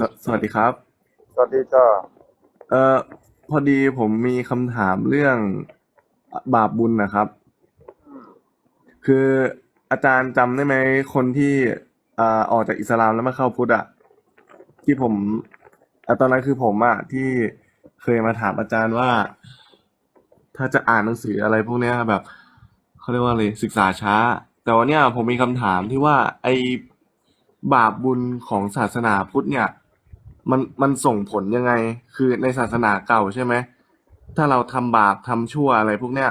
สสวัสดีครับ สวัสดีจ้าเอ่อพอดีผมมีคำถามเรื่องบาปบุญนะครับ คืออาจารย์จำได้ไหมคนที่อ่าออกจากอิสลามแล้วมาเข้าพุทธอะที่ผมอะตอนนั้นคือผมอะที่เคยมาถามอาจารย์ว่า ถ้าจะอ่านหนังสืออะไรพวกเนี้ยแบบเขาเรียกว่าอะไรศึกษาช้า แต่วันเนี้ยผมมีคำถามที่ว่าไอ้บาปบุญของศาสนาพุทธเนี่ย มันมันส่งผลยังไง คือในศาสนาเก่าใช่ไหมถ้าเราทำบาปทำชั่วอะไรพวกเนี้ย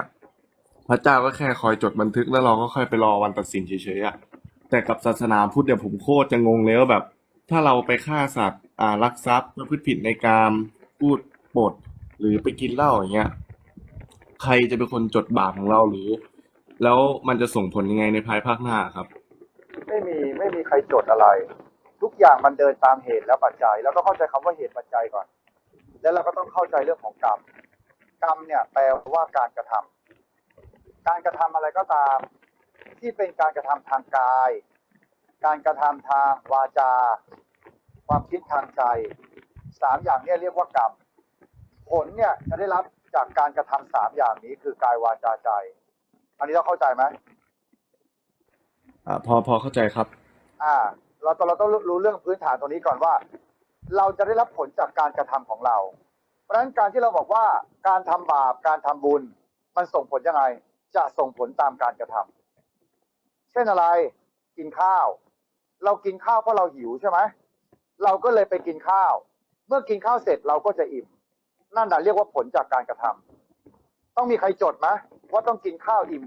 พระเจ้าก็แค่คอยจดบันทึกแล้วเราก็ค่อยไปรอวันตัดสินเฉยๆอะแต่กับศาสนาพุทธเนี่ยผมโคตรจะงงเลยว่าแบบ ถ้าเราไปฆ่าสัตว์อ่าลักทรัพย์ประพฤติผิดในกามพูดปด หรือไปกินเหล้าอย่างเงี้ยใครจะเป็นคนจดบาปของเราหรือ แล้วมันจะส่งผลยังไงในภายภาคหน้าครับ ไม่มีไม่มีใครจดอะไร ทุกอย่างมันเดินตามเหตุและปัจจัย แล้วก็เข้าใจคำว่าเหตุปัจจัยก่อน แล้วเราก็ต้องเข้าใจเรื่องของกรรม กรรมเนี่ยแปลว่าการกระทำการกระทำอะไรก็ตาม ที่เป็นการกระทำทางกาย การกระทำทางวาจา ความคิดทางใจสามอย่างเนี้เรียกว่ากรรม ผลเนี่ยจะได้รับจากการกระทำสามอย่างนี้คือกายวาจาใจ อันนี้เราเข้าใจไหมอ่าพอพอเข้าใจครับ อ่า เราต้องเราต้องรู้เรื่องพื้นฐานตรงนี้ก่อนว่า เราจะได้รับผลจากการกระทำของเรา เพราะฉะนั้นการที่เราบอกว่าการทำบาปการทำบุญ มันส่งผลยังไงจะส่งผลตามการกระทำเช่นอะไรกินข้าว เรากินข้าวเพราะเราหิวใช่ไหมเราก็เลยไปกินข้าว เมื่อกินข้าวเสร็จเราก็จะอิ่ม นั่นน่ะเรียกว่าผลจากการกระทำต้องมีใครจดไหมว่าต้องกินข้าวอิ่ม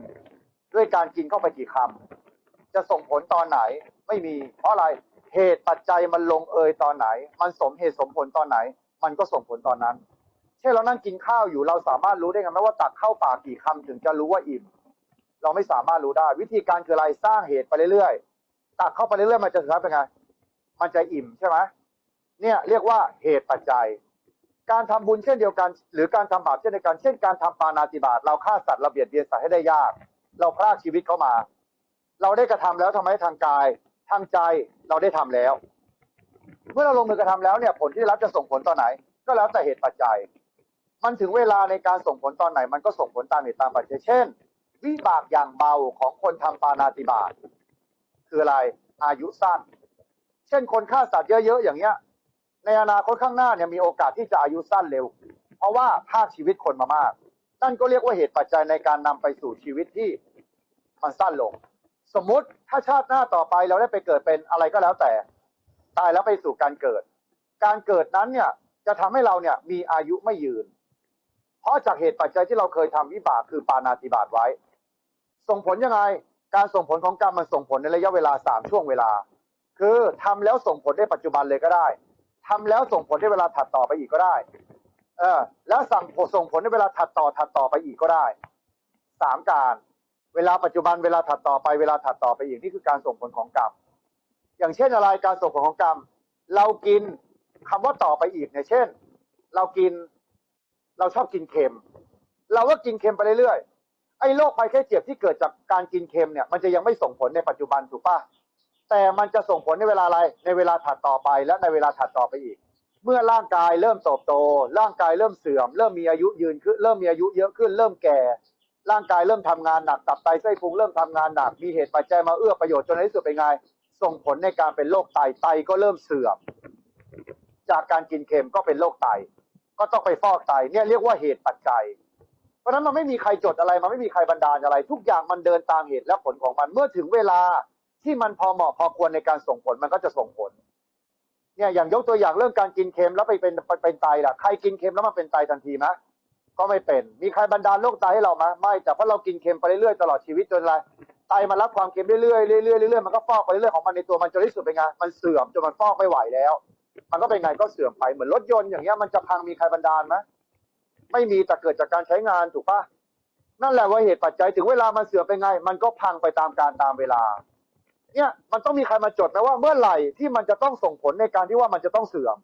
ด้วยการกินเข้าไปกี่คำ จะส่งผลตอนไหนไม่มี เพราะอะไรเหตุปัจจัยมันลงเอยตอนไหน มันสมเหตุสมผลตอนไหน มันก็ส่งผลตอนนั้น เช่นเรานั่งกินข้าวอยู่เราสามารถรู้ได้ไงไหมว่าตักเข้าปากกี่คำถึงจะรู้ว่าอิ่ม เราไม่สามารถรู้ได้ วิธีการคืออะไรสร้างเหตุไปเรื่อยๆตักเข้าไปเรื่อยๆมันจะสุดท้ายเป็นไงมันจะอิ่มใช่ไหมเนี่ยเรียกว่าเหตุปัจจัย การทำบุญเช่นเดียวกัน หรือการทำบาปเช่นเดียวกัน เช่นการทำปานาติบาตเราฆ่าสัตว์เราเบียดเบียนสัตว์ให้ได้ยาก เราพรากชีวิตเขามา เราได้กระทำแล้วทำให้ทางกาย ทางใจเราได้ทำแล้ว เมื่อเราลงมือกระทำแล้วเนี่ยผลที่ได้รับจะส่งผลตอนไหน ก็แล้วแต่เหตุปัจจัย มันถึงเวลาในการส่งผลตอนไหน มันก็ส่งผลตามเหตุตามปัจจัยเช่น วิบากอย่างเบาของคนทำปานาติบาตคืออะไรอายุสั้น เช่นคนฆ่าสัตว์เยอะๆอย่างเงี้ย ในอนาคตข้างหน้าเนี่ยมีโอกาสที่จะอายุสั้นเร็ว เพราะว่าภาคชีวิตคนมามากนั่นก็เรียกว่าเหตุปัจจัยในการนำไปสู่ชีวิตที่มันสั้นลง สมมุติถ้าชาติหน้าต่อไปเราได้ไปเกิดเป็นอะไรก็แล้วแต่ ตายแล้วไปสู่การเกิด การเกิดนั้นเนี่ยจะทำให้เราเนี่ยมีอายุไม่ยืน เพราะจากเหตุปัจจัยที่เราเคยทำวิบากคือปานาติบาตไว้ ส่งผลยังไงการส่งผลของกรรมมันส่งผลในระยะเวลาสามช่วงเวลา คือทำแล้วส่งผลได้ปัจจุบันเลยก็ได้ทำแล้วส่งผลได้เวลาถัดต่อไปอีกก็ได้ เออแล้วสั่งส่งผลในเวลาถัดต่อถัดต่อไปอีกก็ได้สามการ เวลาปัจจุบันเวลาถัดต่อไปเวลาถัดต่อไปอีกนี่คือการส่งผลของกรรมอย่างเช่นอะไรการส่งผลของกรรม เรากินคำว่าต่อไปอีกเนี่ยเช่น เรากินเราชอบกินเค็ม เราก็กินเค็มไปเรื่อยๆไอ้โรคภัยแค่เจ็บที่เกิดจากการกินเค็มเนี่ย มันจะยังไม่ส่งผลในปัจจุบันถูกปะแต่มันจะส่งผลในเวลาอะไรในเวลาถัดต่อไปและในเวลาถัดต่อไปอีก เมื่อร่างกายเริ่มโตโต ร่างกายเริ่มเสื่อม เริ่มมีอายุยืนขึ้นเริ่มมีอายุเยอะขึ้น เริ่มแก่ ร่างกายเริ่มทำงานหนักตับไตไส้พุงเริ่มทำงานหนักมีเหตุปัจจัยมาเอื้อประโยชน์จนในที่สุดเป็นไง ส่งผลในการเป็นโรคไตไตก็เริ่มเสื่อม จากการกินเค็มก็เป็นโรคไต ก็ต้องไปฟอกไตเนี่ยเรียกว่าเหตุปัจจัย เพราะฉะนั้นมันไม่มีใครจดอะไรมันไม่มีใครบันดาลอะไร ทุกอย่างมันเดินตามเหตุและผลของมันเมื่อถึงเวลาที่มันพอเหมาะพอควรในการส่งผลมันก็จะส่งผลเนี่ยอย่างยกตัวอย่างเรื่องการกินเค็มแล้วไปเป็นไปเป็นไตล่ะใครกินเค็มแล้วมันเป็นไตทันทีไหม ก็ไม่เป็น มีใครบันดาลโรคไตให้เราไหมไม่แต่เพราะเรากินเค็มไปเรื่อยๆตลอดชีวิตจนอะไรไตมันรับความเค็มเรื่อยๆเรื่อยๆเรื่อยๆมันก็ฟอกไปเรื่อยๆของมันในตัวมันจนที่สุดเป็นไงมันเสื่อมจนมันฟอกไม่ไหวแล้ว มันก็เป็นไงก็เสื่อมไปเหมือนรถยนต์อย่างเงี้ยมันจะพังมีใครบันดาลไหมไม่มีแต่เกิดจากการใช้งานถูกปะนั่นแหละว่าเหตุปัจจัยถึงเวลามันเสื่อมเป็นไง มันก็พังไปตามการตามเวลา เนี่ยมันต้องมีใครมาจดนะว่าเมื่อไหร่ที่มันจะต้องส่งผลในการที่ว่ามันจะต้องเสื่อม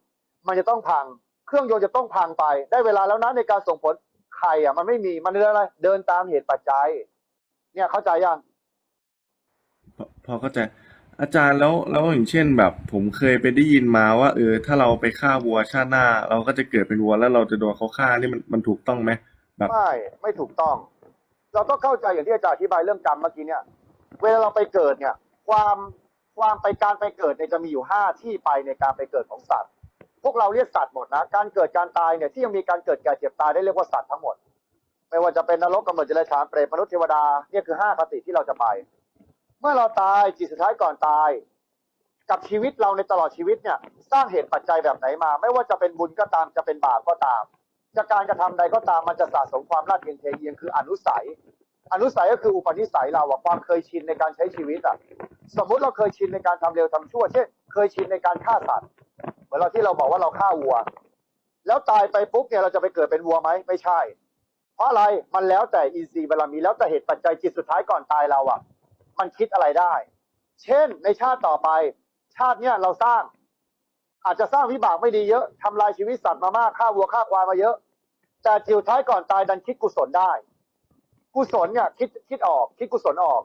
มันจะต้องพัง เครื่องยนต์จะต้องพังไป ได้เวลาแล้วนะในการส่งผลใครอะ มันไม่มีมันเดินอะไร เดินตามเหตุปัจจัย เนี่ยเข้าใจยังพอพอเข้าใจ อาจารย์แล้วแล้วอย่างเช่นแบบ ผมเคยไปได้ยินมาว่า เออ ถ้าเราไปฆ่าวัวชาติหน้า เราก็จะเกิดเป็นวัวแล้วเราจะโดนเขาฆ่านี่มันมันถูกต้องไหมแบบไม่ไม่ถูกต้อง เราต้องเข้าใจอย่างที่อาจารย์อธิบายเรื่องกรรมเมื่อกี้เนี่ย เวลาเราไปเกิดเนี่ย ความความไปการไปเกิดเนี่ยจะมีอยู่ห้าที่ไปในการไปเกิดของสัตว์ พวกเราเรียกสัตว์หมดนะ การเกิดการตายเนี่ยที่ยังมีการเกิดแก่เจ็บตายได้เรียกว่าสัตว์ทั้งหมด ไม่ว่าจะเป็นนรกกำเนิดเจริญฉานเปรตมนุษย์เทวดาเนี่ยคือห้าคติที่เราจะไป เมื่อเราตายจิตสุดท้ายก่อนตาย กับชีวิตเราในตลอดชีวิตเนี่ย สร้างเหตุปัจจัยแบบไหนมา ไม่ว่าจะเป็นบุญก็ตามจะเป็นบาปก็ตามจากการกระทำใดก็ตามมันจะสะสมความลาดเอียงเทเอียงคืออนุสัย อนุสัยก็คืออุปนิสัยเราอะความเคยชินในการใช้ชีวิตอะสมมุติเราเคยชินในการทำเร็วทำชั่ว เช่น เคยชินในการฆ่าสัตว์ เหมือนเราที่เราบอกว่าเราฆ่าวัว แล้วตายไปปุ๊บเนี่ยเราจะไปเกิดเป็นวัวไหมไม่ใช่ เพราะอะไรมันแล้วแต่อินทรีย์บารมีแล้วแต่เหตุปัจจัยจิตสุดท้ายก่อนตายเราอะมันคิดอะไรได้ เช่น ในชาติต่อไป ชาติเนี่ยเราสร้าง อาจจะสร้างวิบากไม่ดีเยอะทำลายชีวิตสัตว์มามากฆ่าวัวฆ่าควายมาเยอะ แต่จิวท้ายก่อนตายดันคิดกุศลได้ กุศลเนี่ยคิดคิดออก คิดกุศลออก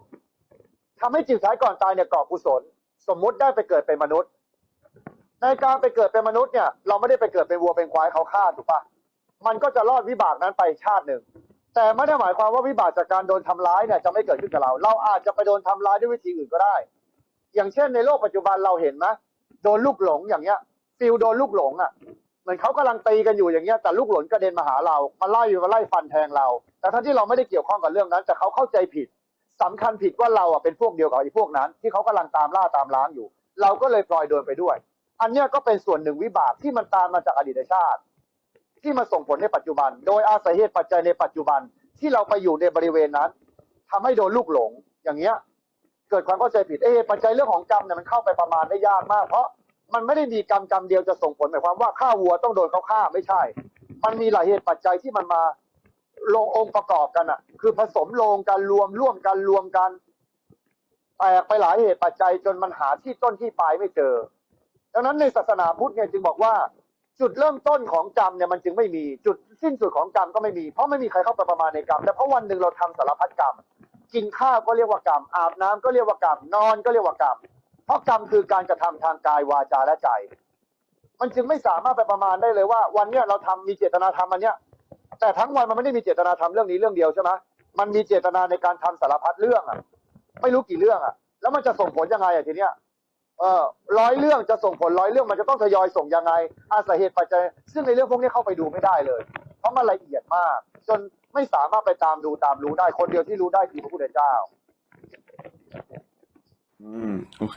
ทำให้จิวท้ายก่อนตายเนี่ยก่อกุศล สมมุติได้ไปเกิดเป็นมนุษย์ ในการไปเกิดเป็นมนุษย์เนี่ย เราไม่ได้ไปเกิดเป็นวัวเป็นควายเขาฆ่าถูกปะมันก็จะรอดวิบากนั้นไปชาติหนึ่ง แต่ไม่ได้หมายความว่าวิบากจากการโดนทำร้ายเนี่ยจะไม่เกิดขึ้นกับเรา เราอาจจะไปโดนทำร้ายด้วยวิธีอื่นก็ได้ อย่างเช่นในโลกปัจจุบันเราเห็นไหมโดนลูกหลงอย่างเงี้ยฟิลโดนลูกหลงอะเหมือนเขากำลังตีกันอยู่อย่างเงี้ยแต่ลูกหลงกระเด็นมาหาเรามาไล่มาไล่ฟันแทงเรา แต่ทั้งที่เราไม่ได้เกี่ยวข้องกับเรื่องนั้น แต่เขาเข้าใจผิดสำคัญผิดว่าเราอะเป็นพวกเดียวกับไอ้พวกนั้น ที่เขากำลังตามล่าตามล้างอยู่ เราก็เลยปล่อยโดนไปด้วย อันเนี้ยก็เป็นส่วนหนึ่งวิบากที่มันตามมาจากอดีตชาติ ที่มาส่งผลในปัจจุบัน โดยอาศัยเหตุปัจจัยในปัจจุบันที่เราไปอยู่ในบริเวณนั้นทำให้โดนลูกหลงอย่างเงี้ย เกิดความเข้าใจผิดเอ๊ะปัจจัยเรื่องของกรรมเนี่ยมันเข้าไปประมาณได้ยากมาก เพราะมันไม่ได้มีกรรมกรรมเดียวจะส่งผลหมายความว่าฆ่าวัวต้องโดนเขาฆ่าไม่ใช่ มันมีหลายเหตุปัจจัยที่มันมาลงองค์ประกอบกันอะ คือผสมลงกันรวมร่วมกันรวมกันแตกไปหลายเหตุปัจจัยจนมันหาที่ต้นที่ปลายไม่เจอ ดังนั้นในศาสนาพุทธเนี่ยจึงบอกว่าจุดเริ่มต้นของกรรมเนี่ยมันจึงไม่มีจุดสิ้นสุดของกรรมก็ไม่มี เพราะไม่มีใครเข้าไปประมาณในกรรมแต่เพราะวันหนึ่งเราทำสารพัดกรรม กินข้าวก็เรียกว่ากรรม อาบน้ำก็เรียกว่ากรรม นอนก็เรียกว่ากรรม เพราะกรรมคือการกระทำทางกายวาจาและใจ มันจึงไม่สามารถไปประมาณได้เลยว่า วันเนี้ยเราทำมีเจตนาทำอันเนี้ย แต่ทั้งวันมันไม่ได้มีเจตนาทำเรื่องนี้เรื่องเดียวใช่ไหมมันมีเจตนาในการทำสารพัดเรื่องอะ ไม่รู้กี่เรื่องอะ แล้วมันจะส่งผลยังไงอะทีเนี้ย ร้อยเรื่องจะส่งผลร้อยเรื่องมันจะต้องทยอยส่งยังไง อาศัยเหตุปัจจัย ซึ่งในเรื่องพวกนี้เข้าไปดูไม่ได้เลย เพราะมันละเอียดมาก จนไม่สามารถไปตามดูตามรู้ได้ คนเดียวที่รู้ได้คือพระพุทธเจ้า อืมโอเค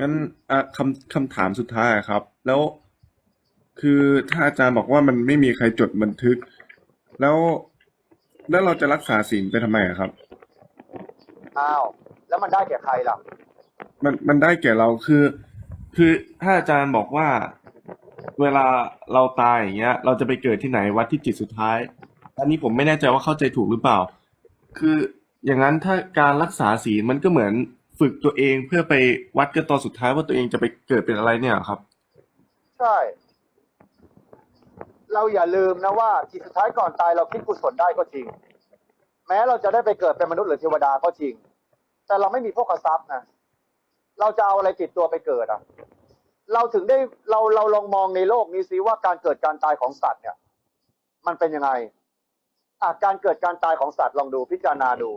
งั้นอะคำคำถามสุดท้ายอะครับ แล้วคือถ้าอาจารย์บอกว่ามันไม่มีใครจดบันทึก แล้วแล้วเราจะรักษาศีลไปทำไมอะครับ อ้าว แล้วมันได้แก่ใครล่ะ มันมันได้แก่เราคือ คือถ้าอาจารย์บอกว่าเวลาเราตายอย่างเงี้ย เราจะไปเกิดที่ไหนวัดที่จิตสุดท้าย อันนี้ผมไม่แน่ใจว่าเข้าใจถูกหรือเปล่า คืออย่างนั้นถ้าการรักษาศีลมันก็เหมือนฝึกตัวเองเพื่อไปวัดกันตอนสุดท้ายว่าตัวเองจะไปเกิดเป็นอะไรเนี่ยครับ ใช่ เราอย่าลืมนะว่าจิตสุดท้ายก่อนตายเราคิดกุศลได้ก็จริง แม้เราจะได้ไปเกิดเป็นมนุษย์หรือเทวดาก็จริง แต่เราไม่มีพวกทรัพย์นะ เราจะเอาอะไรติดตัวไปเกิดอะ เราถึงได้เราเราลองมองในโลกนี้สิว่าการเกิดการตายของสัตว์เนี่ย มันเป็นยังไงอะการเกิดการตายของสัตว์ลองดูพิจารณาดู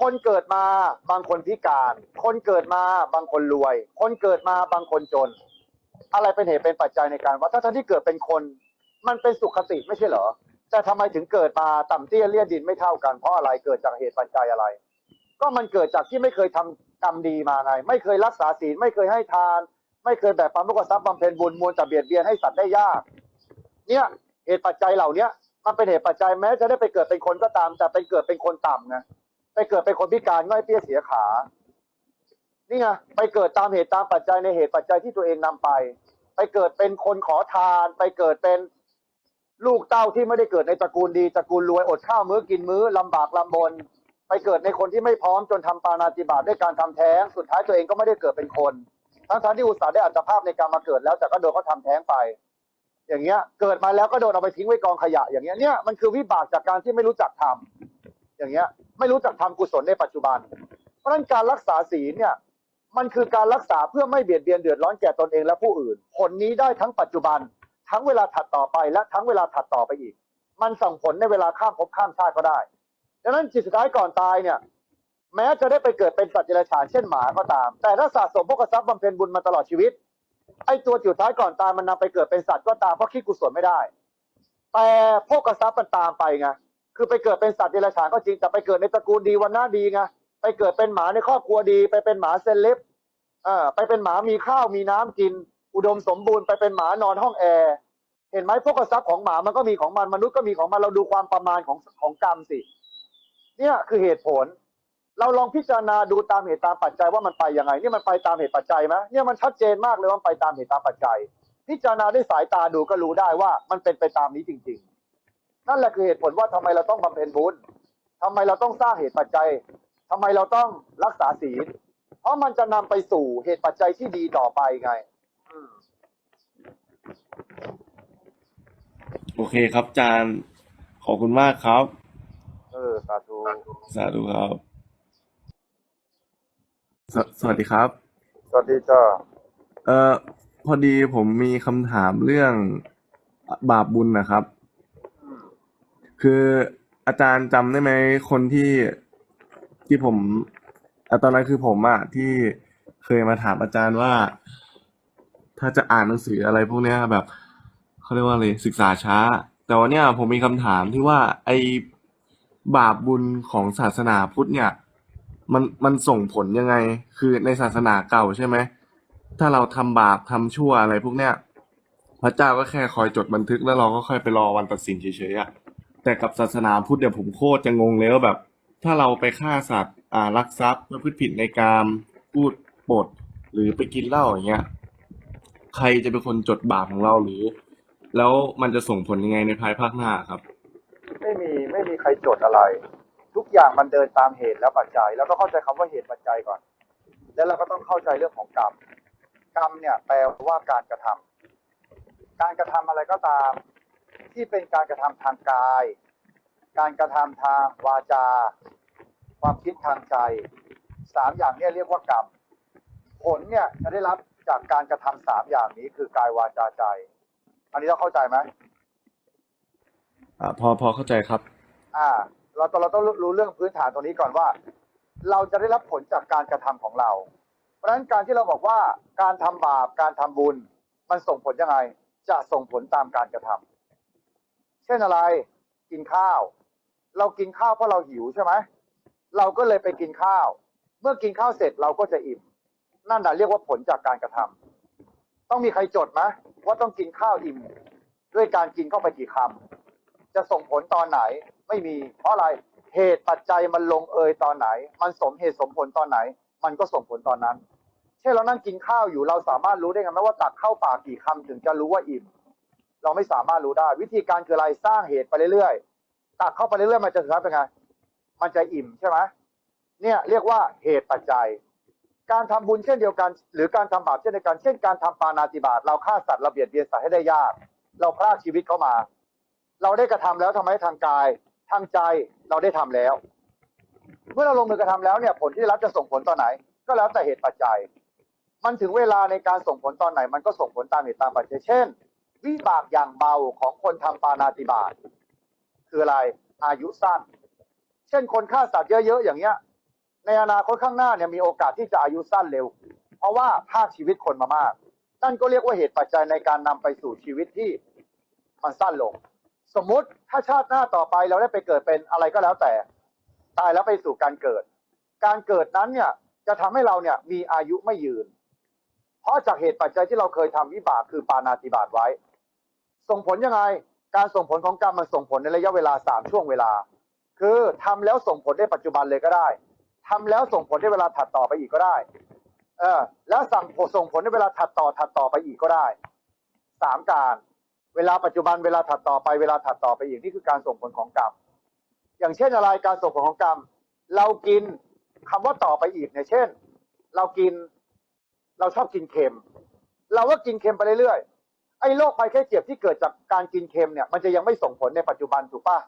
คนเกิดมาบางคนพิการ คนเกิดมาบางคนรวย คนเกิดมาบางคนจน อะไรเป็นเหตุเป็นปัจจัยในการว่าถ้าท่านที่เกิดเป็นคน มันเป็นสุขติไม่ใช่เหรอแต่ทำไมถึงเกิดมาต่ำเตี้ยเลี่ยดินไม่เท่ากันเพราะอะไรเกิดจากเหตุปัจจัยอะไร ก็มันเกิดจากที่ไม่เคยทำ กรรมดีมาไง ไม่เคยรักษาศีลไม่เคยให้ทาน ไม่เคยแบ่งปันพวกทรัพย์บำเพ็ญบุญมวลแต่เบียดเบียนให้สัตว์ได้ยาก เนี่ยเหตุปัจจัยเหล่าเนี้ยมันเป็นเหตุปัจจัยแม้จะได้ไปเกิดเป็นคนก็ตาม แต่ไปเกิดเป็นคนต่ำไงไปเกิดเป็นคนพิการง่อยเปี้ยเสียขา นี่ไงไปเกิดตามเหตุตามปัจจัยในเหตุปัจจัยที่ตัวเองนำไป ไปเกิดเป็นคนขอทาน ไปเกิดเป็นลูกเต้าที่ไม่ได้เกิดในตระกูลดีตระกูลรวยอดข้าวมื้อกินมื้อลำบากลำบน ไปเกิดในคนที่ไม่พร้อมจนทำปานาติบาตด้วยการทำแท้ง สุดท้ายตัวเองก็ไม่ได้เกิดเป็นคน ทั้งทั้งที่อุตส่าห์ได้อัตภาพในการมาเกิดแล้วแต่ก็โดนเขาทำแท้งไป อย่างเงี้ย เกิดมาแล้วก็โดนเอาไปทิ้งไว้กองขยะ อย่างเงี้ยเนี่ยมันคือวิบากจากการที่ไม่รู้จักทำอย่างเงี้ย ไม่รู้จักทำกุศลในปัจจุบัน เพราะฉะนั้นการรักษาศีลเนี่ย มันคือการรักษาเพื่อไม่เบียดเบียนเดือดร้อนแก่ตนเองและผู้อื่น ผลนี้ได้ทั้งปัจจุบัน ทั้งเวลาถัดต่อไปและทั้งเวลาถัดต่อไปอีก มันส่งผลในเวลาข้ามภพข้ามชาติก็ได้ ดังนั้นจิตสุดท้ายก่อนตายเนี่ย แม้จะได้ไปเกิดเป็นสัตว์เดรัจฉานเช่นหมาก็ตาม แต่ถ้าสะสมพวกทรัพย์บำเพ็ญบุญมาตลอดชีวิต ไอ้ตัวจิตสุดท้ายก่อนตายมันนำไปเกิดเป็นสัตว์ก็ตามเพราะคิดกุศลไม่ได้ แต่พวกทรัพย์มันตามไปไงคือไปเกิดเป็นสัตว์เดรัจฉานก็จริงแต่ไปเกิดในตระกูลดีวันหน้าดีไงไปเกิดเป็นหมาในครอบครัวดี ไปเป็นหมาเซเลบเออไปเป็นหมามีข้าวมีน้ำกิน อุดมสมบูรณ์ไปเป็นหมานอนห้องแอร์เห็นไหมพวกทรัพย์ของหมามันก็มีของมันมนุษย์ก็มีของมันเราดูความประมาณของของกรรมสิ เนี่ยคือเหตุผล เราลองพิจารณาดูตามเหตุตามปัจจัยว่ามันไปยังไงเนี่ยมันไปตามเหตุปัจจัยไหมเนี่ยมันชัดเจนมากเลยว่ามันไปตามเหตุตามปัจจัย พิจารณาด้วยสายตาดูก็รู้ได้ว่ามันเป็นไปตามนี้จริง ๆ นั่นแหละคือเหตุผลว่าทำไมเราต้องบำเพ็ญบุญทำไมเราต้องสร้างเหตุปัจจัยทำไมเราต้องรักษาศีล เพราะมันจะนำไปสู่เหตุปัจจัยที่ดีต่อไปไงโอเคครับอาจารย์ขอบคุณมากครับ ออสาธุสาธุครับสสวัสดีครับ สวัสดีจ้าเอ่อพอดีผมมีคำถามเรื่องบาปบุญนะครับอืมคืออาจารย์จำได้ไหมคนที่ที่ผมอะตอนนั้นคือผมอะที่เคยมาถามอาจารย์ว่า ถ้าจะอ่านหนังสืออะไรพวกเนี้ยแบบเขาเรียกว่าอะไรศึกษาช้า แต่วันเนี้ยผมมีคำถามที่ว่าไอ้ บาปบุญของศาสนาพุทธเนี่ย มันมันส่งผลยังไง คือในศาสนาเก่าใช่ไหมถ้าเราทำบาปทำชั่วอะไรพวกเนี้ยพระเจ้าก็แค่คอยจดบันทึกแล้วเราก็ค่อยไปรอวันตัดสินเฉยๆอะแต่กับศาสนาพุทธเนี่ยผมโคตรจะงงเลยว่าแบบ ถ้าเราไปฆ่าสัตว์อ่าลักทรัพย์ประพฤติผิดในกามพูดปด หรือไปกินเหล้าอย่างเงี้ยใครจะเป็นคนจดบาปของเราหรือ แล้วมันจะส่งผลยังไงในภายภาคหน้าครับ ไม่มีไม่มีใครจดอะไร ทุกอย่างมันเดินตามเหตุและปัจจัย แล้วก็เข้าใจคำว่าเหตุปัจจัยก่อน แล้วเราก็ต้องเข้าใจเรื่องของกรรมกรรมเนี่ยแปลว่าการกระทำการกระทำอะไรก็ตาม ที่เป็นการกระทำทางกาย การกระทำทางวาจา ความคิดทางใจสามอย่างเนี่ยเรียกว่ากรรมผลเนี่ยจะได้รับจากการกระทำสามอย่างนี้คือกายวาจาใจ อันนี้เราเข้าใจไหม อ่าพอพอเข้าใจครับ อ่า เราต้องเราต้องรู้เรื่องพื้นฐานตรงนี้ก่อนว่า เราจะได้รับผลจากการกระทำของเรา เพราะฉะนั้นการที่เราบอกว่าการทำบาปการทำบุญ มันส่งผลยังไง จะส่งผลตามการกระทำเช่นอะไรกินข้าว เรากินข้าวเพราะเราหิวใช่ไหมเราก็เลยไปกินข้าว เมื่อกินข้าวเสร็จเราก็จะอิ่ม นั่นแหละเรียกว่าผลจากการกระทำต้องมีใครจดไหมว่าต้องกินข้าวอิ่ม ด้วยการกินเข้าไปกี่คำ จะส่งผลตอนไหนไม่มี เพราะอะไรเหตุปัจจัยมันลงเอยตอนไหน มันสมเหตุสมผลตอนไหน มันก็ส่งผลตอนนั้น เช่นเรานั่งกินข้าวอยู่เราสามารถรู้ได้ไงไหมว่าตักเข้าปากกี่คำถึงจะรู้ว่าอิ่ม เราไม่สามารถรู้ได้ วิธีการคืออะไรสร้างเหตุไปเรื่อยๆตักเข้าไปเรื่อยๆมันจะสุดท้ายเป็นไงมันจะอิ่มใช่ไหมเนี่ยเรียกว่าเหตุปัจจัย การทำบุญเช่นเดียวกัน หรือการทำบาปเช่นเดียวกันเช่นการทำปานาติบาตเราฆ่าสัตว์เราเบียดเบียนสัตว์ให้ได้ยาก เราพรากชีวิตเขามา เราได้กระทำแล้วทำไมทางกายทางใจเราได้ทำแล้ว เมื่อเราลงมือกระทำแล้วเนี่ยผลที่ได้รับจะส่งผลตอนไหน ก็แล้วแต่เหตุปัจจัย มันถึงเวลาในการส่งผลตอนไหน มันก็ส่งผลตามเหตุตามปัจจัยเช่น วิบากอย่างเบาของคนทำปานาติบาตคืออะไรอายุสั้น เช่นคนฆ่าสัตว์เยอะๆอย่างเงี้ย ในอนาคตข้างหน้าเนี่ยมีโอกาสที่จะอายุสั้นเร็ว เพราะว่าภาคชีวิตคนมามากนั่นก็เรียกว่าเหตุปัจจัยในการนำไปสู่ชีวิตที่มันสั้นลง สมมุติถ้าชาติหน้าต่อไปเราได้ไปเกิดเป็นอะไรก็แล้วแต่ ตายแล้วไปสู่การเกิด การเกิดนั้นเนี่ยจะทำให้เราเนี่ยมีอายุไม่ยืน เพราะจากเหตุปัจจัยที่เราเคยทำวิบากคือปานาติบาตไว้ ส่งผลยังไง การส่งผลของกรรมมันส่งผลในระยะเวลาสามช่วงเวลา คือทำแล้วส่งผลได้ปัจจุบันเลยก็ได้ทำแล้วส่งผลได้เวลาถัดต่อไปอีกก็ได้ เออแล้วสั่งผลส่งผลในเวลาถัดต่อถัดต่อไปอีกก็ได้สามการ เวลาปัจจุบันเวลาถัดต่อไปเวลาถัดต่อไปอีกนี่คือการส่งผลของกรรมอย่างเช่นอะไรการส่งผลของกรรม เรากินคำว่าต่อไปอีกเนี่ยเช่น เรากินเราชอบกินเค็ม เราก็กินเค็มไปเรื่อยๆไอ้โรคภัยแค่เจ็บที่เกิดจากการกินเค็มเนี่ยมันจะยังไม่ส่งผลในปัจจุบันถูกปะ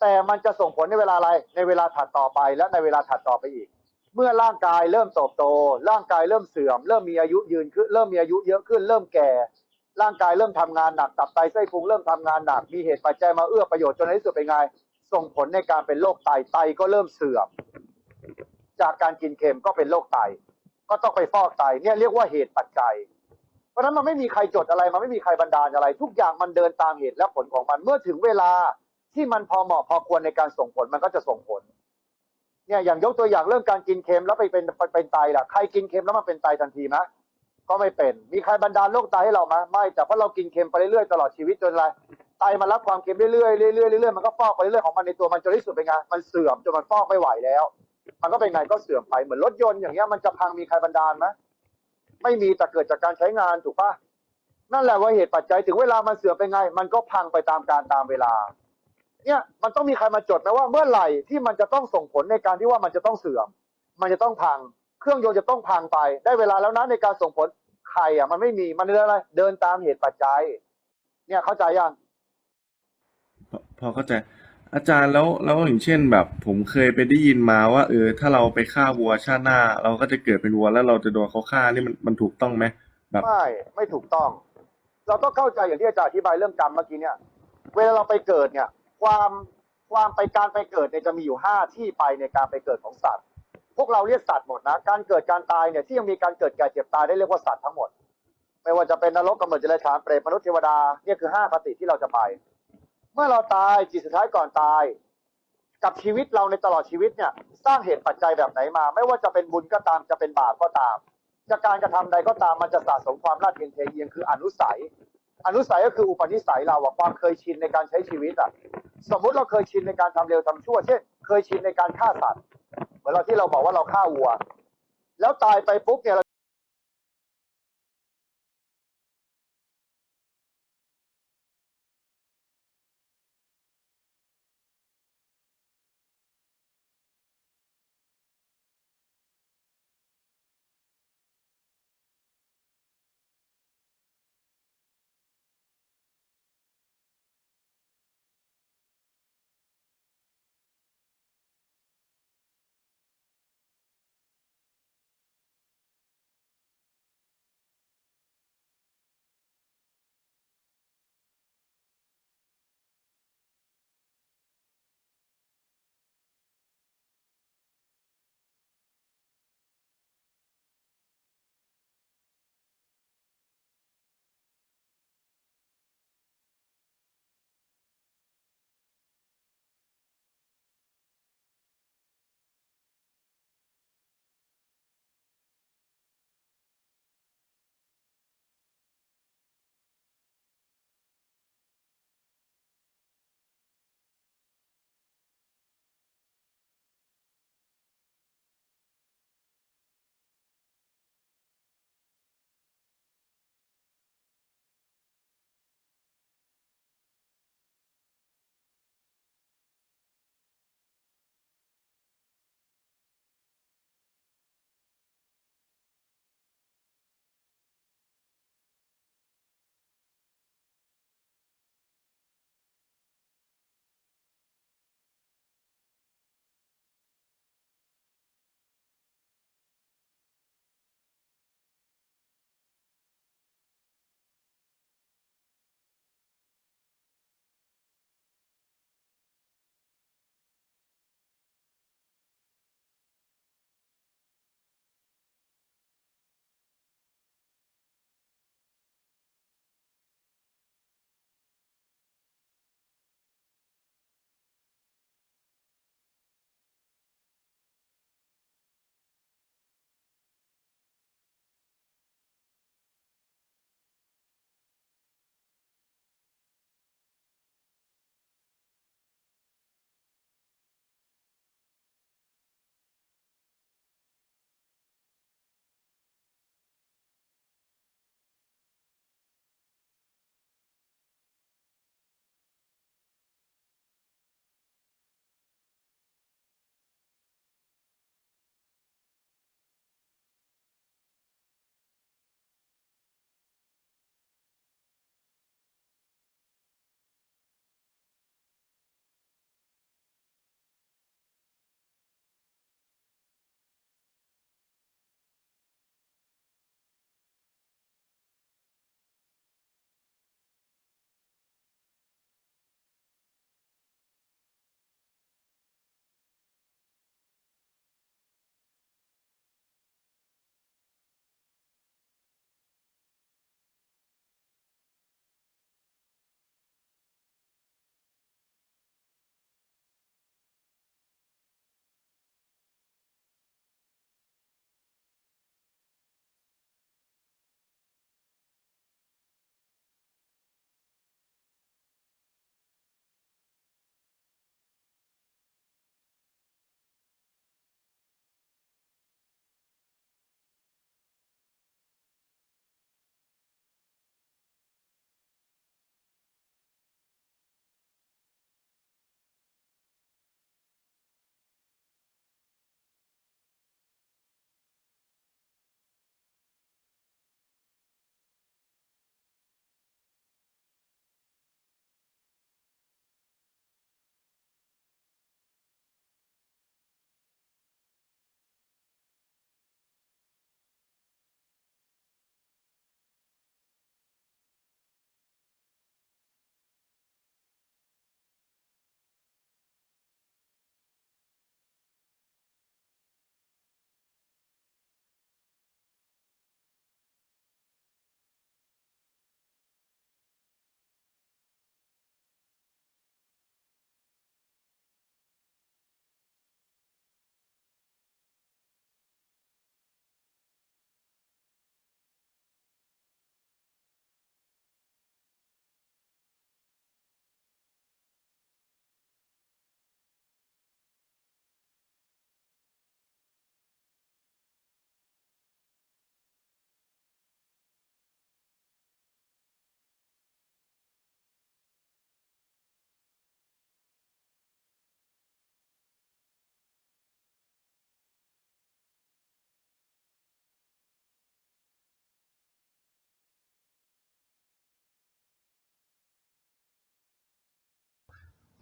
แต่มันจะส่งผลในเวลาอะไรในเวลาถัดต่อไปและในเวลาถัดต่อไปอีก เมื่อร่างกายเริ่มโตโต ร่างกายเริ่มเสื่อม เริ่มมีอายุยืนขึ้นเริ่มมีอายุเยอะขึ้น เริ่มแก่ ร่างกายเริ่มทำงานหนักตับไตไส้พุงเริ่มทำงานหนักมีเหตุปัจจัยมาเอื้อประโยชน์จนในที่สุดเป็นไง ส่งผลในการเป็นโรคไตไตก็เริ่มเสื่อมจากการกินเค็มก็เป็นโรคไต ก็ต้องไปฟอกไตเนี่ยเรียกว่าเหตุปัจจัย เพราะฉะนั้นมันไม่มีใครจดอะไรมันไม่มีใครบันดาลอะไร ทุกอย่างมันเดินตามเหตุและผลของมันเมื่อถึงเวลาที่มันพอเหมาะพอควรในการส่งผลมันก็จะส่งผลเนี่ยอย่างยกตัวอย่างเรื่องการกินเค็มแล้วไปเป็นเป็นไตล่ะใครกินเค็มแล้วมันเป็นไตทันทีไหม ก็ไม่เป็น มีใครบันดาลโรคไตให้เราไหมไม่แต่เพราะเรากินเค็มไปเรื่อยๆตลอดชีวิตจนอะไรไตมันรับความเค็มเรื่อยๆเรื่อยๆเรื่อยๆมันก็ฟอกไปเรื่อยๆของมันในตัวมันจนที่สุดเป็นไงมันเสื่อมจนมันฟอกไม่ไหวแล้ว มันก็เป็นไงก็เสื่อมไปเหมือนรถยนต์อย่างเงี้ยมันจะพังมีใครบันดาลไหมไม่มีแต่เกิดจากการใช้งานถูกปะนั่นแหละว่าเหตุปัจจัยถึงเวลามันเสื่อมเป็นไง มันก็พังไปตามการตามเวลา เนี่ยมันต้องมีใครมาจดไหมว่าเมื่อไหร่ที่มันจะต้องส่งผลในการที่ว่ามันจะต้องเสื่อม มันจะต้องพัง เครื่องยนต์จะต้องพังไป ได้เวลาแล้วนะในการส่งผลใครอะ มันไม่มีมันเดินอะไรเดินตามเหตุปัจจัย เนี่ยเข้าใจยังพอพอเข้าใจ อาจารย์แล้วแล้วอย่างเช่นแบบ ผมเคยไปได้ยินมาว่า เออ ถ้าเราไปฆ่าวัวชาติหน้า เราก็จะเกิดเป็นวัวแล้วเราจะโดนเขาฆ่านี่มันมันถูกต้องไหมแบบไม่ไม่ถูกต้อง เราต้องเข้าใจอย่างที่อาจารย์อธิบายเรื่องกรรมเมื่อกี้เนี่ย เวลาเราไปเกิดเนี่ย ความความไปการไปเกิดเนี่ยจะมีอยู่ห้าที่ไปในการไปเกิดของสัตว์ พวกเราเรียกสัตว์หมดนะ การเกิดการตายเนี่ยที่ยังมีการเกิดแก่เจ็บตายได้เรียกว่าสัตว์ทั้งหมด ไม่ว่าจะเป็นนรกกำเนิดเจริญชานเปรตมนุษย์เทวดาเนี่ยคือห้าคติที่เราจะไป เมื่อเราตายจิตสุดท้ายก่อนตาย กับชีวิตเราในตลอดชีวิตเนี่ยสร้างเหตุปัจจัยแบบไหนมา ไม่ว่าจะเป็นบุญก็ตามจะเป็นบาปก็ตามจากการกระทำใดก็ตามมันจะสะสมความลาดเอียงเทเอียงคืออนุสัย อนุสัยก็คืออุปนิสัยเราอะความเคยชินในการใช้ชีวิตอะสมมุติเราเคยชินในการทำเร็วทำชั่ว เช่น เคยชินในการฆ่าสัตว์ เหมือนเราที่เราบอกว่าเราฆ่าวัว แล้วตายไปปุ๊บเนี่ย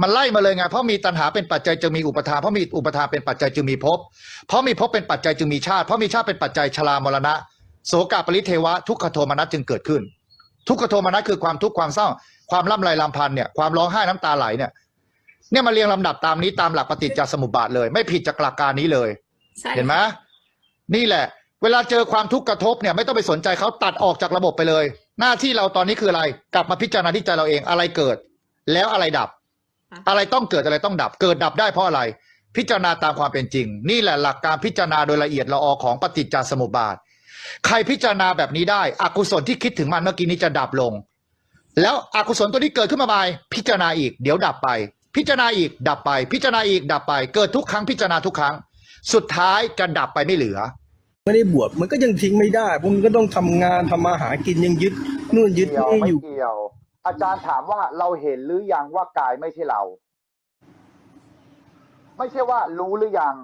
มันไล่มาเลยไงเพราะมีตัณหาเป็นปัจจัยจึงมีอุปทานเพราะมีอุปทานเป็นปัจจัยจึงมีภพเพราะมีภพเป็นปัจจัยจึงมีชาติเพราะมีชาติเป็นปัจจัยชรามรณะ โสกาปริเทวะ ทุกขโทมนัสจึงเกิดขึ้น ทุกขโทมนัสคือความทุกข์ความเศร้า ความล่ำไรลำพันธ์เนี่ยความร้องไห้น้ำตาไหลเนี่ยเนี่ยมาเรียงลำดับตามนี้ตามหลักปฏิจจสมุปบาทเลย ไม่ผิดจากหลักการนี้เลยใช่เห็นไหมนี่แหละ เวลาเจอความทุกข์กระทบเนี่ยไม่ต้องไปสนใจเขาตัดออกจากระบบไปเลย หน้าที่เราตอนนี้คืออะไร กลับมาพิจารณาที่ใจเราเองอะไรเกิด แล้วอะไรดับ อะไรต้องเกิดอะไรต้องดับ เกิดดับได้เพราะอะไร พิจารณาตามความเป็นจริง นี่แหละหลักการพิจารณาโดยละเอียดละออของปฏิจจสมุปบาท ใครพิจารณาแบบนี้ได้ อกุศลที่คิดถึงมันเมื่อกี้นี้จะดับลง แล้วอกุศลตัวนี้เกิดขึ้นมาใหม่พิจารณาอีก เดี๋ยวดับไป พิจารณาอีก ดับไป พิจารณาอีก ดับไป เกิดทุกครั้งพิจารณาทุกครั้ง สุดท้ายจะดับไปไม่เหลือไม่ได้บวชมันก็ยังทิ้งไม่ได้เพราะมันก็ต้องทำงานทำมาหากินยังยึดนู่นยึดเกี่ยวนี่ไม่อยู่เกี่ยว อาจารย์ถามว่าเราเห็นหรือยังว่ากายไม่ใช่เรา ไม่ใช่ว่ารู้หรือยัง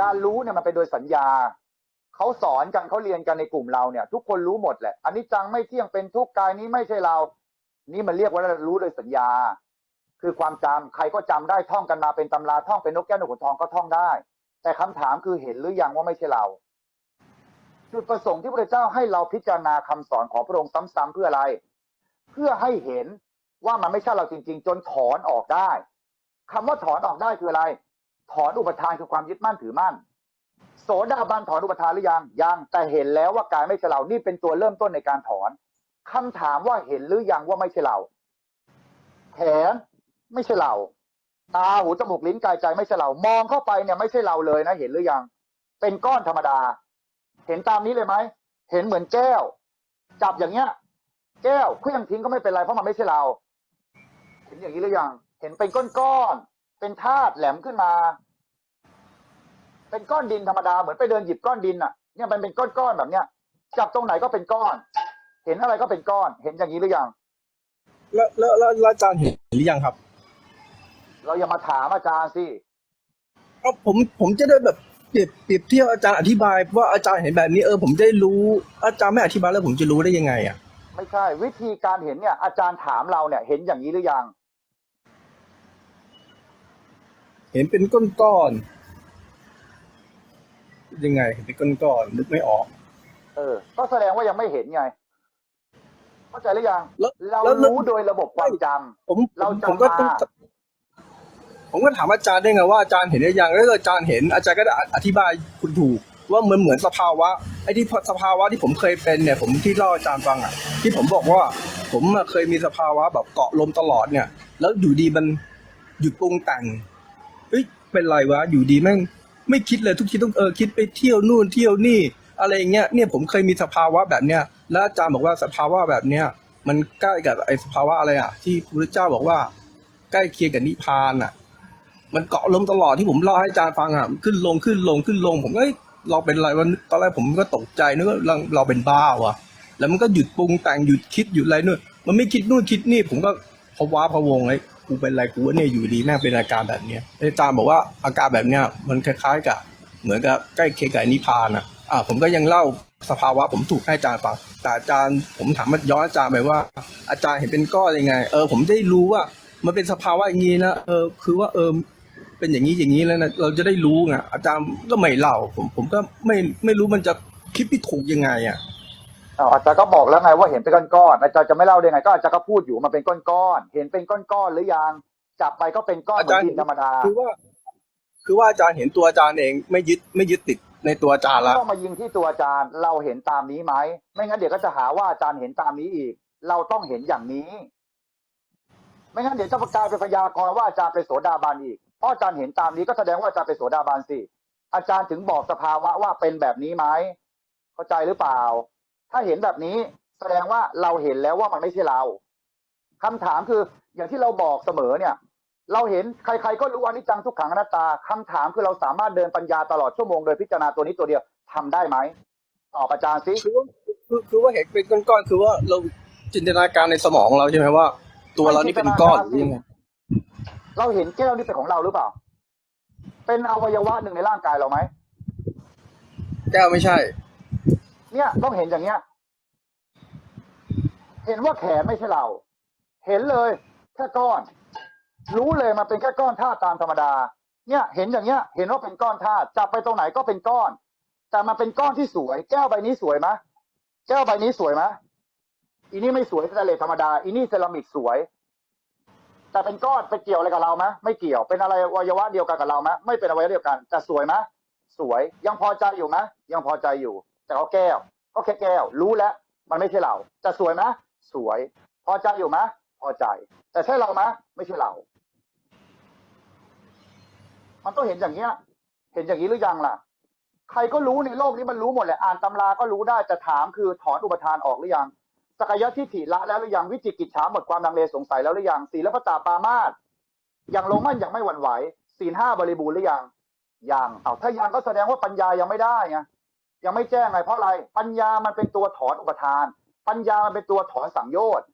การรู้เนี่ยมันเป็นโดยสัญญาเขาสอนกันเขาเรียนกันในกลุ่มเราเนี่ย ทุกคนรู้หมดแหละ อันนี้จังไม่เที่ยงเป็นทุกกายนี้ไม่ใช่เรา นี่มันเรียกว่ารู้โดยสัญญา คือความจำใครก็จำได้ท่องกันมาเป็นตำราท่องเป็นนกแก้วนกขุนทองก็ท่องได้ แต่คำถามคือเห็นหรือยังว่าไม่ใช่เราจุดประสงค์ที่พระเจ้าให้เราพิจารณาคำสอนของพระองค์ซ้ำๆเพื่ออะไร เพื่อให้เห็นว่ามันไม่ใช่เราจริง ๆ จนถอนออกได้คำว่าถอนออกได้คืออะไร ถอนอุปทานคือความยึดมั่นถือมั่น โสดาบันถอนอุปทานหรือยังยังแต่เห็นแล้วว่ากายไม่ใช่เรานี่เป็นตัวเริ่มต้นในการถอนคำถามว่าเห็นหรือยังว่าไม่ใช่เราแขนไม่ใช่เราตาหูจมูกลิ้นกายใจไม่ใช่เรา มองเข้าไปเนี่ยไม่ใช่เราเลยนะ เห็นหรือยัง เป็นก้อนธรรมดา เห็นตามนี้เลยไหม เห็นเหมือนแก้ว จับอย่างเงี้ย แก้วเครื่องทิ้งก็ไม่เป็นไรเพราะมันไม่ใช่เรา เห็นอย่างนี้หรือยังเห็นเป็นก้อนๆเป็นธาตุแหลมขึ้นมา เป็นก้อนดินธรรมดาเหมือนไปเดินหยิบก้อนดินอะ เนี่ยมันเป็นก้อนๆแบบเนี้ยจับตรงไหนก็เป็นก้อน เห็นอะไรก็เป็นก้อน เห็นอย่างนี้หรือยังแล้วแล้วแล้วแล้วอาจารย์เห็นหรือยังครับ เราอย่ามาถามอาจารย์สิเอาผมผมจะได้แบบเปรียบเปรียบเทียบอาจารย์อธิบายว่าอาจารย์เห็นแบบนี้เออผมจะได้รู้ อาจารย์ไม่อธิบายแล้วผมจะรู้ได้ยังไงอะ ไม่ใช่ วิธีการเห็นเนี่ย อาจารย์ถามเราเนี่ย เห็นอย่างนี้หรือยัง เห็นเป็นก้อนๆยังไง เห็นเป็นก้อนๆนึกไม่ออก เออ ก็แสดงว่ายังไม่เห็นไงเข้าใจหรือยังแล้วเราแล้วแล้วรู้โดยระบบความจำผมผเรามจำผมก็ต้องมาผมก็ถามอาจารย์ได้ไงว่าอาจารย์เห็นหรือยังแล้วถ้าอาจารย์เห็นอาจารย์ก็ได้อธิบายคุณถูกว่ามันเหมือนสภาวะไอ้ที่สภาวะที่ผมเคยเป็นเนี่ย ผมที่เล่าอาจารย์ฟังอะ ที่ผมบอกว่าผมเคยมีสภาวะแบบเกาะลมตลอดเนี่ย แล้วอยู่ดีมันหยุดปรุงแต่งเฮ้ยเป็นไรวะอยู่ดีแม่งไม่คิดเลยทุกทีต้องเออคิดไปเที่ยวนู่นเที่ยวนี่ อะไรอย่างเงี้ยเนี่ยผมเคยมีสภาวะแบบเนี้ยแล้วอาจารย์บอกว่าสภาวะแบบเนี้ยมันใกล้กับไอ้สภาวะอะไรอะ ที่พระพุทธเจ้าบอกว่า ใกล้เคียงกับนิพพานอะ มันเกาะลมตลอดที่ผมเล่าให้อาจารย์ฟังอะขึ้นลงขึ้นลงขึ้นลง ผมก็ เราเป็นอะไรวันตอนแรกผมก็ตกใจนึกว่าเราเราเป็นบ้าวะแล้วมันก็หยุดปรุงแต่งหยุดคิดหยุดอะไรนู่นมันไม่คิดนู่นคิดนี่ผมก็พะว้าพะวงไอ้ยกูเป็นอะไรกูเนี่ยอยู่ดีแม่งเป็นอาการแบบเนี้ยอาจารย์บอกว่าอาการแบบเนี้ยมันคล้ายๆกับ เหมือนกับใกล้เคียงกับนิพพานอะอ่าผมก็ยังเล่าสภาวะผมถูกให้อาจารย์ฟังแต่อาจารย์ผมถามว่าย้อนอาจารย์ไปว่า อาจารย์เห็นเป็นก้อนยังไง เออผมได้รู้ว่า มันเป็นสภาวะอย่างนี้นะเออคือว่าเออ เป็นอย่างนี้อย่างนี้แล้วนะเราจะได้รู้ไงอาจารย์ก็ไม่เล่าผมผมก็ไม่ไม่รู้มันจะคิดไม่ถูกยังไงอะอ้าวอาจารย์ก็บอกแล้วไงว่าเห็นเป็นก้อนๆอาจารย์จะไม่เล่าได้ไง ก็อาจารย์ก็พูดอยู่มันเป็นก้อนๆเห็นเป็นก้อนๆหรือยังจับไปก็เป็นก้อนเหมือนดินธรรมดาคือว่า คือว่าอาจารย์เห็นตัวอาจารย์เองไม่ยึดไม่ยึดติดในตัวอาจารย์ไม่ละต้องมายิงที่ตัวอาจารย์เราเห็นตามนี้ไหมไม่งั้นเดี๋ยวก็จะหาว่าอาจารย์เห็นตามนี้อีก เราต้องเห็นอย่างนี้ ไม่งั้นเดี๋ยวจะประกลายเป็นพยากรณ์ว่าอาจารย์เป็นโสดาบันอีก เพราะอาจารย์เห็นตามนี้ก็แสดงว่าอาจารย์เป็นโสดาบันสิ อาจารย์ถึงบอกสภาวะว่าเป็นแบบนี้ไหมเข้าใจหรือเปล่า ถ้าเห็นแบบนี้แสดงว่าเราเห็นแล้วว่ามันไม่ใช่เราคำถามคืออย่างที่เราบอกเสมอเนี่ย เราเห็นใคร ๆ ก็รู้อนิจจังทุกขังอนัตตาคำถามคือเราสามารถเดินปัญญาตลอดชั่วโมงโดยพิจารณาตัวนี้ตัวเดียวทำได้ไหมตอบอาจารย์สิคือว่าคือคือว่าเห็นเป็นก้อนๆคือว่าเราจินตนาการในสมองเราใช่ไหมว่า ตัวเรานี่เป็นก้อนหรือยังไง เราเห็นแก้วนี่เป็นของเราหรือเปล่า เป็นอวัยวะหนึ่งในร่างกายเราไหม แก้วไม่ใช่ เนี่ยต้องเห็นอย่างเงี้ย เห็นว่าแขนไม่ใช่เรา เห็นเลยแค่ก้อน รู้เลยมันเป็นแค่ก้อนธาตุตามธรรมดา เนี่ยเห็นอย่างเงี้ย เห็นว่าเป็นก้อนธาตุจับไปตรงไหนก็เป็นก้อน แต่มันเป็นก้อนที่สวย แก้วใบนี้สวยไหมแก้วใบนี้สวยไหมอีนี่ไม่สวยสแตนเลสธรรมดา อีนี่เซรามิกสวย แต่เป็นก้อนไปเกี่ยวอะไรกับเราไหมไม่เกี่ยวเป็นอะไรอวัยวะเดียวกันกับเราไหมไม่เป็นอวัยวะเดียวกันแต่สวยไหมสวยยังพอใจอยู่ไหมยังพอใจอยู่ แต่เขาแก้ว ก็แค่แก้ว รู้แล้ว มันไม่ใช่เราจะสวยไหมสวย พอใจอยู่ไหมพอใจ แต่ใช่เราไหมไม่ใช่เรา มันต้องเห็นอย่างเงี้ย เห็นอย่างนี้หรือยังล่ะ ใครก็รู้ในโลกนี้มันรู้หมดแหละอ่านตำราก็รู้ได้แต่ถามคือถอนอุปทานออกหรือยัง สกายทิฏฐิละแล้วหรือยังวิจิกิจฉาหมดความลังเลสงสัยแล้วหรือยังศีลพระตาปามาสยังลงมั่นอย่างไม่หวั่นไหวศีลห้าบริบูรณ์หรือยังยังเอาถ้ายังก็แสดงว่าปัญญายังไม่ได้ไงยังไม่แจ้งไงเพราะอะไรปัญญามันเป็นตัวถอนอุปทาน ปัญญามันเป็นตัวถอนสังโยชน์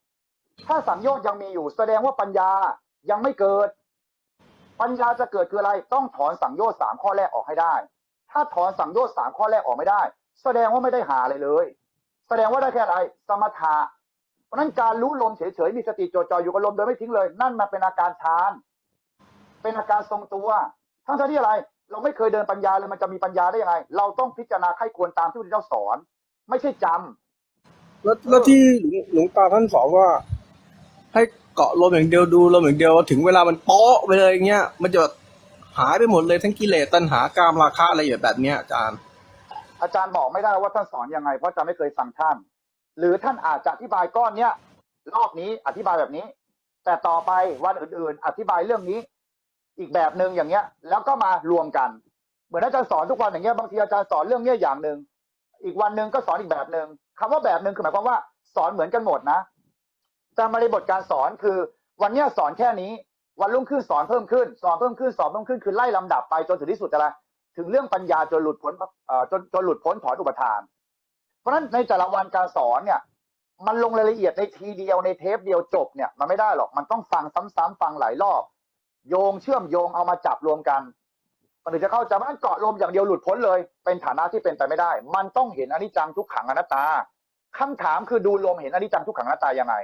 ถ้าสังโยชน์ยังมีอยู่ แสดงว่าปัญญายังไม่เกิด ปัญญาจะเกิดคืออะไรต้องถอนสังโยชน์สามข้อแรกออกให้ได้ ถ้าถอนสังโยชน์สามข้อแรกออกไม่ได้ แสดงว่าไม่ได้หาอะไรเลย แสดงว่าได้แค่อะไรสมถะเพราะนั้นการรู้ลมเฉยๆมีสติจดจ่ออยู่กับลมโดยไม่ทิ้งเลย นั่นมาเป็นอาการฌานเป็นอาการทรงตัว ทั้งที่อะไร เราไม่เคยเดินปัญญาเลยมันจะมีปัญญาได้ยังไง เราต้องพิจารณาไข้ควรตามที่พระเจ้าสอน ไม่ใช่จำแล้วแล้วที่หลวงหลวงตาท่านสอนว่า ให้เกาะลมอย่างเดียวดูลมอย่างเดียวถึงเวลามันโป๊ะไปเลยอย่างเงี้ยมันจะหายไปหมดเลยทั้งกิเลสตัณหากามราคะอะไรแบบเนี้ยอาจารย์ อาจารย์บอกไม่ได้ว่าท่านสอนยังไง เพราะอาจารย์ไม่เคยฟังท่าน หรือท่านอาจจะอธิบายก้อนเนี้ยรอบนี้อธิบายแบบนี้ แต่ต่อไปวันอื่นๆ อธิบายเรื่องนี้ อีกแบบหนึ่งอย่างเงี้ย แล้วก็มารวมกัน เหมือนอาจารย์สอนทุกวันอย่างเงี้ยบางทีอาจารย์สอนเรื่องเนี้ยอย่างหนึ่งอีกวันหนึ่งก็สอนอีกแบบหนึ่งคำว่าแบบหนึ่งคือหมายความว่าสอนเหมือนกันหมดนะ แต่มาในบทการสอนคือ วันเนี้ยสอนแค่นี้ วันรุ่งขึ้นสอนเพิ่มขึ้น สอนเพิ่มขึ้นสอนเพิ่มขึ้นคือไล่ลำดับไปจนถึงที่สุดอะไร ถึงเรื่องปัญญาจนหลุดพ้นจนจนหลุดพ้นถอนอุปทาน เพราะฉะนั้นในแต่ละวันการสอนเนี่ย มันลงรายละเอียดในทีเดียวในเทปเดียวจบเนี่ยมันไม่ได้หรอกมันต้องฟังซ้ำๆฟังหลายรอบ โยงเชื่อมโยงเอามาจับรวมกัน มันถึงจะเข้าใจว่าเกาะลมอย่างเดียวหลุดพ้นเลย เป็นฐานะที่เป็นไปไม่ได้ มันต้องเห็นอนิจจังทุกขังอนัตตาคำถามคือดูลมเห็นอนิจจังทุกขังอนัตตายังไง